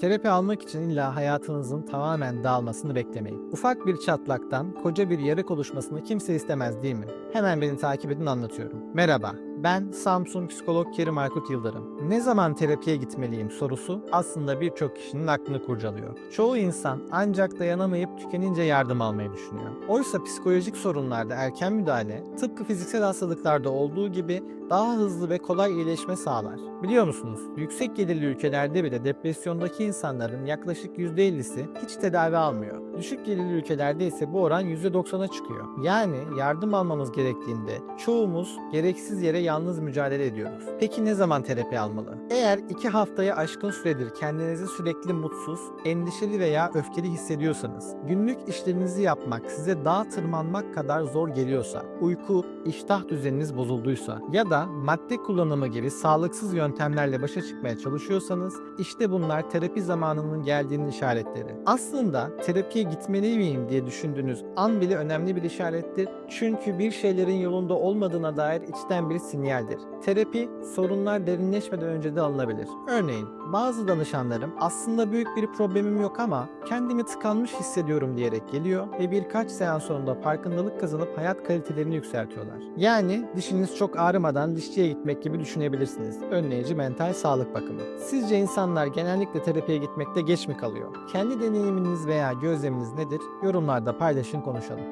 Terapi almak için illa hayatınızın tamamen dağılmasını beklemeyin. Ufak bir çatlaktan koca bir yarık oluşmasını kimse istemez değil mi? Hemen beni takip edin anlatıyorum. Merhaba, ben Samsun psikolog Kerim Aykut Yıldırım. Ne zaman terapiye gitmeliyim sorusu aslında birçok kişinin aklını kurcalıyor. Çoğu insan ancak dayanamayıp tükenince yardım almayı düşünüyor. Oysa psikolojik sorunlarda erken müdahale tıpkı fiziksel hastalıklarda olduğu gibi daha hızlı ve kolay iyileşme sağlar. Biliyor musunuz? Yüksek gelirli ülkelerde bile depresyondaki insanların yaklaşık %50'si hiç tedavi almıyor. Düşük gelirli ülkelerde ise bu oran %90'a çıkıyor. Yani yardım almamız gerektiğinde çoğumuz gereksiz yere yalnız mücadele ediyoruz. Peki ne zaman terapi almalı? Eğer iki haftaya aşkın süredir kendinizi sürekli mutsuz, endişeli veya öfkeli hissediyorsanız, günlük işlerinizi yapmak size dağa tırmanmak kadar zor geliyorsa, uyku, iştah düzeniniz bozulduysa ya da madde kullanımı gibi sağlıksız yöntemlerle başa çıkmaya çalışıyorsanız işte bunlar terapi zamanının geldiğinin işaretleri. Aslında terapiye gitmeli miyim diye düşündüğünüz an bile önemli bir işarettir. Çünkü bir şeylerin yolunda olmadığına dair içten bir sinyaldir. Terapi sorunlar derinleşmeden önce de alınabilir. Örneğin bazı danışanlarım aslında büyük bir problemim yok ama kendimi tıkanmış hissediyorum diyerek geliyor ve birkaç seans sonunda farkındalık kazanıp hayat kalitelerini yükseltiyorlar. Yani dişiniz çok ağrımadan dişçiye gitmek gibi düşünebilirsiniz. Önleyici mental sağlık bakımı. Sizce insanlar genellikle terapiye gitmekte geç mi kalıyor? Kendi deneyiminiz veya gözleminiz nedir? Yorumlarda paylaşın konuşalım.